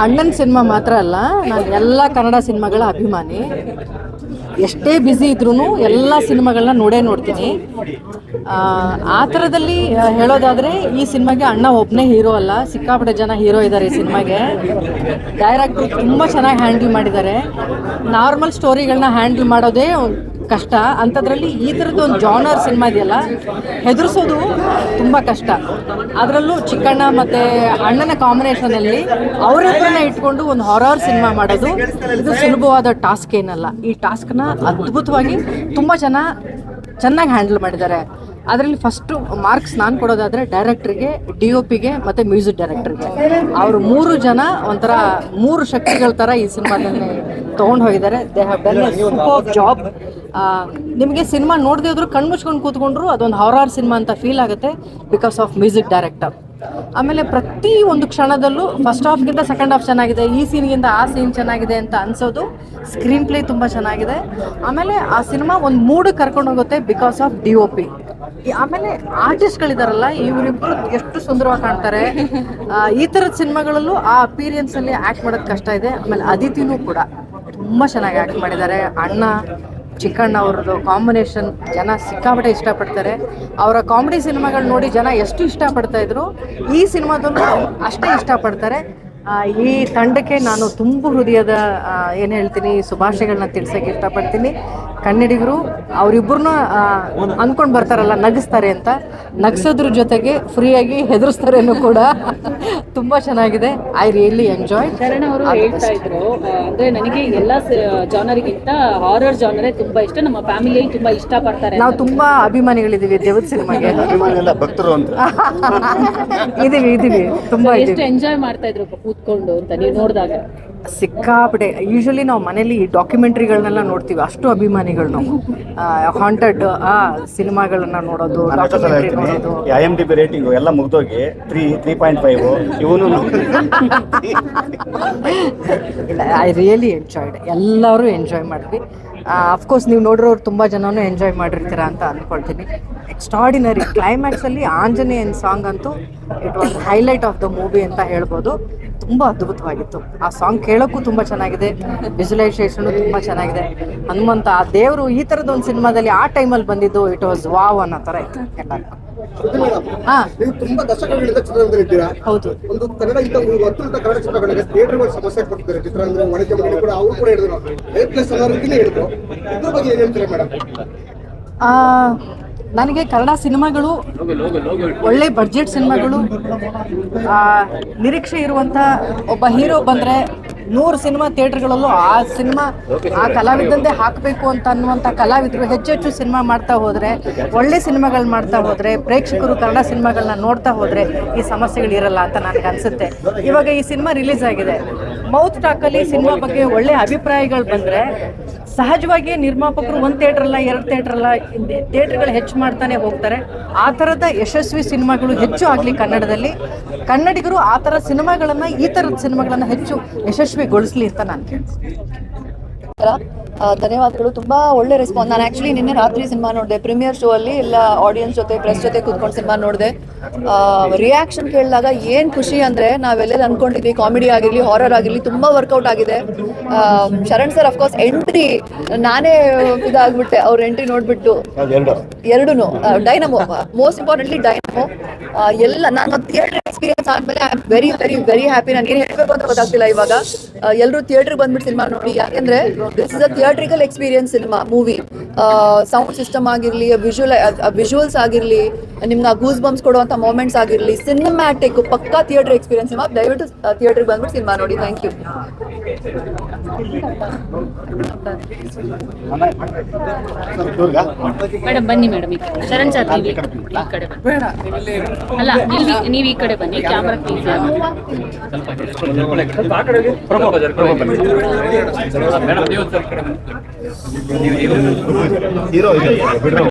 ಅಣ್ಣನ ಸಿನಿಮಾ ಮಾತ್ರ ಅಲ್ಲ ನಾನು ಎಲ್ಲ ಕನ್ನಡ ಸಿನಿಮಾಗಳ ಅಭಿಮಾನಿ. ಎಷ್ಟೇ ಬ್ಯುಸಿ ಇದ್ರೂ ಎಲ್ಲ ಸಿನಿಮಾಗಳನ್ನ ನೋಡೇ ನೋಡ್ತೀನಿ. ಆ, ಥರದಲ್ಲಿ ಹೇಳೋದಾದರೆ ಈ ಸಿನಿಮಾಗೆ ಅಣ್ಣ ಒಬ್ಬನೇ ಹೀರೋ ಅಲ್ಲ ಸಿಕ್ಕಾಪಟ್ಟೆ ಜನ ಹೀರೋ ಇದ್ದಾರೆ ಈ ಸಿನಿಮಾಗೆ. ಡೈರೆಕ್ಟ್ರು ತುಂಬ ಚೆನ್ನಾಗಿ ಹ್ಯಾಂಡಲ್ ಮಾಡಿದ್ದಾರೆ. ನಾರ್ಮಲ್ ಸ್ಟೋರಿಗಳನ್ನ ಹ್ಯಾಂಡಲ್ ಮಾಡೋದೇ ಕಷ್ಟ. ಅಂಥದ್ರಲ್ಲಿ ಈ ಥರದ್ದು ಒಂದು ಜಾನರ್ ಸಿನಿಮಾ ಇದೆಯಲ್ಲ, ಹೆದರ್ಸೋದು ತುಂಬ ಕಷ್ಟ. ಅದರಲ್ಲೂ ಚಿಕ್ಕಣ್ಣ ಮತ್ತು ಅಣ್ಣನ ಕಾಂಬಿನೇಷನಲ್ಲಿ ಅವರಿಬ್ಬರನ್ನ ಇಟ್ಕೊಂಡು ಒಂದು ಹಾರರ್ ಸಿನಿಮಾ ಮಾಡೋದು ಇದು ಸುಲಭವಾದ ಟಾಸ್ಕ್ ಏನಲ್ಲ. ಈ ಟಾಸ್ಕ್ನ ಅದ್ಭುತವಾಗಿ ತುಂಬ ಜನ ಚೆನ್ನಾಗಿ ಹ್ಯಾಂಡಲ್ ಮಾಡಿದ್ದಾರೆ. ಅದರಲ್ಲಿ ಫಸ್ಟು ಮಾರ್ಕ್ಸ್ ನಾನು ಕೊಡೋದಾದರೆ ಡೈರೆಕ್ಟ್ರಿಗೆ ಡಿ ಒ ಪಿಗೆ ಮತ್ತು ಮ್ಯೂಸಿಕ್ ಡೈರೆಕ್ಟ್ರಿಗೆ ಅವರು ಮೂರು ಜನ ಒಂಥರ ಮೂರು ಶಕ್ತಿಗಳ ಥರ ಈ ಸಿನಿಮಾದಲ್ಲಿ ತೊಗೊಂಡು ಹೋಗಿದ್ದಾರೆ. ದೇ ಹ್ಯಾವ್ ಡನ್ ಜಾಬ್ ನಿಮಗೆ ಸಿನಿಮಾ ನೋಡದೇ ಇದ್ರು ಕಣ್ಣು ಮುಚ್ಕೊಂಡು ಕೂತ್ಕೊಂಡ್ರು ಅದೊಂದು ಹಾರರ್ ಸಿನಿಮಾ ಅಂತ ಫೀಲ್ ಆಗುತ್ತೆ ಬಿಕಾಸ್ ಆಫ್ ಮ್ಯೂಸಿಕ್ ಡೈರೆಕ್ಟರ್ ಆಮೇಲೆ ಪ್ರತಿ ಒಂದು ಕ್ಷಣದಲ್ಲೂ ಫಸ್ಟ್ ಹಾಫ್ಗಿಂತ ಸೆಕೆಂಡ್ ಹಾಫ್ ಚೆನ್ನಾಗಿದೆ, ಈ ಸೀನ್ಗಿಂತ ಆ ಸೀನ್ ಚೆನ್ನಾಗಿದೆ ಅಂತ ಅನ್ಸೋದು ಸ್ಕ್ರೀನ್ ಪ್ಲೇ ತುಂಬ ಚೆನ್ನಾಗಿದೆ. ಆಮೇಲೆ ಆ ಸಿನಿಮಾ ಒಂದು ಮೂಡ್ ಕರ್ಕೊಂಡು ಹೋಗುತ್ತೆ because of D O P ಆಮೇಲೆ ಆರ್ಟಿಸ್ಟ್ಗಳಿದಾರಲ್ಲ ಇವರಿಬ್ರು ಎಷ್ಟು ಸುಂದರವಾಗಿ ಕಾಣ್ತಾರೆ. ಈ ಥರದ ಸಿನಿಮಾಗಳಲ್ಲೂ ಆ ಅಪೀರಿಯನ್ಸ್ ಅಲ್ಲಿ ಆ್ಯಕ್ಟ್ ಮಾಡೋದು ಕಷ್ಟ ಇದೆ. ಆಮೇಲೆ ಅದಿತಿನೂ ಕೂಡ ತುಂಬ ಚೆನ್ನಾಗಿ ಆ್ಯಕ್ಟ್ ಮಾಡಿದ್ದಾರೆ. ಅಣ್ಣ ಚಿಕ್ಕಣ್ಣ ಅವ್ರದ್ದು ಕಾಂಬಿನೇಷನ್ ಜನ ಸಿಕ್ಕಾಪಟ್ಟೆ ಇಷ್ಟಪಡ್ತಾರೆ. ಅವರ ಕಾಮಿಡಿ ಸಿನಿಮಾಗಳು ನೋಡಿ ಜನ ಎಷ್ಟು ಇಷ್ಟಪಡ್ತಾ ಇದ್ರು, ಈ ಸಿನಿಮಾದಲ್ಲೂ ಅಷ್ಟೇ ಇಷ್ಟಪಡ್ತಾರೆ. ಈ ತಂಡಕ್ಕೆ ನಾನು ತುಂಬ ಹೃದಯದ ಏನು ಹೇಳ್ತೀನಿ ಶುಭಾಶಯಗಳನ್ನ ತಿಳಿಸೋಕೆ ಇಷ್ಟಪಡ್ತೀನಿ. ಕನ್ನಡಿಗರು ಅವರಿಬ್ಬರನ್ನ ಅಂದ್ಕೊಂಡು ಬರ್ತಾರಲ್ಲ ನಗಿಸ್ತಾರೆ ಅಂತ. ನಗಿಸೋದ್ರ ಜೊತೆಗೆ ಫ್ರೀಯಾಗಿ ಹೆದರ್ಸ್ತಾರೆ ಕೂಡ ತುಂಬ ಚೆನ್ನಾಗಿದೆ. I really enjoy. ಶರಣ ಅವರು ಹೇಳ್ತಾ ಇದ್ರು ಅಂದ್ರೆ ನನಗೆ ಎಲ್ಲ ಜಾನರಿಗಿಂತ ಹಾರರ್ ಜಾನರೇ ತುಂಬಾ ಇಷ್ಟ. ನಮ್ಮ ಫ್ಯಾಮಿಲಿಯಲ್ಲಿ ತುಂಬಾ ಇಷ್ಟ ಪಡ್ತಾರೆ ನಾವು ತುಂಬಾ ಅಭಿಮಾನಿಗಳಿದ್ದೀವಿ ದೇವದ ಸಿನಿಮಾಗೆ. ಅಭಿಮಾನಿಗಳ ಭಕ್ತರು ಅಂತ. ಇದೀವಿ ಇದೀವಿ. ತುಂಬಾ ಎಷ್ಟು ಎಂಜಾಯ್ ಮಾಡ್ತಾ ಇದ್ರು ಕೂತ್ಕೊಂಡು ಅಂತ ನೀವು ನೋಡಿದಾಗ? ಸಿಕ್ಕಾಪಟ್ಟೆ. ಯೂಶಲಿ ನಾವು ಮನೇಲಿ ಈ ಡಾಕ್ಯುಮೆಂಟ್ರಿಗಳನ್ನೆಲ್ಲ ನೋಡ್ತೀವಿ. ಅಷ್ಟು ಅಭಿಮಾನಿಗಳು ನಾವು ಹಾಂಟೆಡ್ ಆ ಸಿನಿಮಾಗಳನ್ನ ಡಾಕ್ಯುಮೆಂಟ್ರಿ ನೋಡೋದು. I M D B rating ಎಲ್ಲ ಮುಗ್ದೋಗಿ ತ್ರೀ ತ್ರೀ ಪಾಯಿಂಟ್ ಫೈವ್ ಇವನು ಐ ರಿಯಲಿ ಎಂಜಾಯ್ಡ್ ಎಲ್ಲರೂ ಎಂಜಾಯ್ ಮಾಡಿದ್ವಿ. ಅಫ್ಕೋರ್ಸ್ ನೀವು ನೋಡಿರೋರು ತುಂಬ ಜನನೂ ಎಂಜಾಯ್ ಮಾಡಿರ್ತೀರಾ ಅಂತ ಅಂದ್ಕೊಳ್ತೀನಿ ಎಕ್ಸ್ಟ್ರಾಡಿನರಿ ಕ್ಲೈಮ್ಯಾಕ್ಸಲ್ಲಿ ಆಂಜನೇಯನ್ ಸಾಂಗ್ ಅಂತೂ it was highlight of the movie ಅಂತ ಹೇಳ್ಬೋದು. ತುಂಬ ಅದ್ಭುತವಾಗಿತ್ತು. ಆ ಸಾಂಗ್ ಕೇಳೋಕ್ಕೂ ತುಂಬ ಚೆನ್ನಾಗಿದೆ ವಿಜುಲೈಸೇಷನು ತುಂಬ ಚೆನ್ನಾಗಿದೆ. ಹನುಮಂತ, ಆ ದೇವರು ಈ ಥರದ ಒಂದು ಸಿನಿಮಾದಲ್ಲಿ ಆ ಟೈಮಲ್ಲಿ ಬಂದಿದ್ದು ಇಟ್ ವಾಸ್ ವಾವ್ ಅನ್ನೋ ಥರ ಇತ್ತು ಎಲ್ಲರಿಗೂ. ನೀವು ತುಂಬಾ ದಶಕಗಳಿಂದ ಚಿತ್ರರಂಗದಲ್ಲಿದ್ದೀರಾ ಹೌದು. ಒಂದು ಕನ್ನಡ ಇಂತ ಒಂದು ಅತ್ಯುನ್ನತ ಕನ್ನಡ ಚಿತ್ರಗಳಿಗೆ ಥಿಯೇಟರ್ ಸಮಸ್ಯೆ ಕೊಡ್ತಿದ್ದಾರೆ. ಚಿತ್ರರಂಗ ವಾಣಿಜ್ಯ ಮಂಡಳಿ ಕೂಡ ಅವರು ಕೂಡ ಹೇಳಿದ್ರು ಪ್ಲಸ್ ಅನ್ನೋ ರೀತಿನೇ ಹೇಳಿದ್ರು. ಇದ್ರ ಬಗ್ಗೆ ಏನ್ ಹೇಳ್ತೀರಾ ಮೇಡಮ್ ನನಗೆ ಕನ್ನಡ ಸಿನಿಮಾಗಳು ಒಳ್ಳೆ ಬಡ್ಜೆಟ್ ಸಿನಿಮಾಗಳು ನಿರೀಕ್ಷೆ ಇರುವಂಥ ಒಬ್ಬ ಹೀರೋ ಬಂದರೆ ನೂರು ಸಿನಿಮಾ ಥಿಯೇಟರ್ಗಳಲ್ಲೂ ಆ ಸಿನಿಮಾ, ಆ ಕಲಾವಿದಂದೇ ಹಾಕಬೇಕು ಅಂತ ಅನ್ನುವಂಥ ಕಲಾವಿದರು ಹೆಚ್ಚು ಹೆಚ್ಚು ಸಿನಿಮಾ ಮಾಡ್ತಾ ಹೋದರೆ, ಒಳ್ಳೆ ಸಿನಿಮಾಗಳು ಮಾಡ್ತಾ ಹೋದರೆ, ಪ್ರೇಕ್ಷಕರು ಕನ್ನಡ ಸಿನಿಮಾಗಳನ್ನ ನೋಡ್ತಾ ಹೋದರೆ ಈ ಸಮಸ್ಯೆಗಳು ಇರಲ್ಲ ಅಂತ ನನಗೆ ಅನಿಸುತ್ತೆ. ಇವಾಗ ಈ ಸಿನಿಮಾ ರಿಲೀಸ್ ಆಗಿದೆ. ಮೌತ್ ಟಾಕಲ್ಲಿ ಸಿನಿಮಾ ಬಗ್ಗೆ ಒಳ್ಳೆ ಅಭಿಪ್ರಾಯಗಳು ಬಂದರೆ ಸಹಜವಾಗಿ ನಿರ್ಮಾಪಕರು ಒಂದು ಥಿಯೇಟರ್ ಅಲ್ಲ, ಎರಡು ಥಿಯೇಟರ್ ಅಲ್ಲ ಥಿಯೇಟರ್ಗಳು ಹೆಚ್ಚು ಮಾಡ್ತಾನೆ ಹೋಗ್ತಾರೆ. ಆ ಥರದ ಯಶಸ್ವಿ ಸಿನಿಮಾಗಳು ಹೆಚ್ಚು ಆಗಲಿ ಕನ್ನಡದಲ್ಲಿ. ಕನ್ನಡಿಗರು ಆ ಥರ ಸಿನಿಮಾಗಳನ್ನು, ಈ ಥರದ ಸಿನಿಮಾಗಳನ್ನು ಹೆಚ್ಚು ಯಶಸ್ವಿಗೊಳಿಸ್ಲಿ ಅಂತ ನಾನು ಕೇಳ್ತೀನಿ. ಧನ್ಯವಾದಗಳು. ತುಂಬಾ ಒಳ್ಳೆ ರೆಸ್ಪಾನ್ಸ್ ನಾನು ಆಕ್ಚುಲಿ ನಿನ್ನೆ ರಾತ್ರಿ ಸಿನಿಮಾ ನೋಡಿದೆ. ಪ್ರೀಮಿಯರ್ ಶೋ ಅಲ್ಲಿ ಎಲ್ಲ ಆಡಿಯನ್ಸ್ ಜೊತೆ ಪ್ರೆಸ್ ಜೊತೆ ಕೂತ್ಕೊಂಡು ಸಿನಿಮಾ ನೋಡಿದೆ. ರಿಯಾಕ್ಷನ್ ಕೇಳಿದಾಗ ಏನು ಖುಷಿ ಅಂದ್ರೆ ನಾವೆಲ್ಲರೂ ಅಂದ್ಕೊಂಡಿದ್ವಿ ಕಾಮಿಡಿ ಆಗಿರಲಿ ಹಾರರ್ ಆಗಿರಲಿ ತುಂಬಾ ವರ್ಕೌಟ್ ಆಗಿದೆ. ಶರಣ್ ಸರ್ ಅಫ್ಕೋರ್ಸ್ ಎಂಟ್ರಿ ನಾನೇ ಇದಾಗ್ಬಿಟ್ಟೆ ಅವ್ರ ಎಂಟ್ರಿ ನೋಡ್ಬಿಟ್ಟು. ಎರಡು. ಎರಡೂನು ಡೈನಮೋ ಮೋಸ್ಟ್ ಇಂಪಾರ್ಟೆಂಟ್ಲಿ ಡೈನಮೋ ಎಲ್ಲ ನಾನು ಥಿಯೇಟರ್ ಎಕ್ಸ್ಪೀರಿಯನ್ಸ್ ಆದ್ಮೇಲೆ I am very very very happy ನನಗೆ ಏನು ಹೇಳಬೇಕು ಅಂತ ಗೊತ್ತಾಗ್ತಿಲ್ಲ ಇವಾಗ. ಎಲ್ಲರೂ ಥಿಯೇಟರ್ ಬಂದ್ಬಿಟ್ಟು ಸಿನಿಮಾ ನೋಡಿ. ಯಾಕಂದ್ರೆ this is a theatrical experience cinema movie sound system ಆಗಿರಲಿ ವಿಜುವಲ್ ವಿಜುವಲ್ಸ್ ಆಗಿರಲಿ ನಿಮ್ಗೆ ಆ ಗೂಸ್ ಬಂಪ್ಸ್ ಕೊಡುವಂಥ ಮೂಮೆಂಟ್ಸ್ ಆಗಿರಲಿ ಸಿನಿಮ್ಯಾಟಿಕ್ ಪಕ್ಕಾ ಥಿಯೇಟರ್ ಎಕ್ಸ್ಪೀರಿಯನ್ಸ್ ಸಿನಿಮಾ ದಯವಿಟ್ಟು ಥಿಯೇಟ್ರಿಗೆ ಬಂದ್ಬಿಟ್ಟು ಸಿನಿಮಾ ನೋಡಿ. Thank you? ಮೇಡಮ್ ಬನ್ನಿ ಮೇಡಮ್ ಶರಣ್ ಸರ್ ಈ ಕಡೆ ಬನ್ನಿ. ಅಲ್ಲ ಇಲ್ಲಿ ನೀವು ಈ ಕಡೆ ಬನ್ನಿ ಕ್ಯಾಮ್ರಾ ಪ್ಲೀಸ್ ಹೀರೋ ಇದೆ ಬಿಡ್ರಿ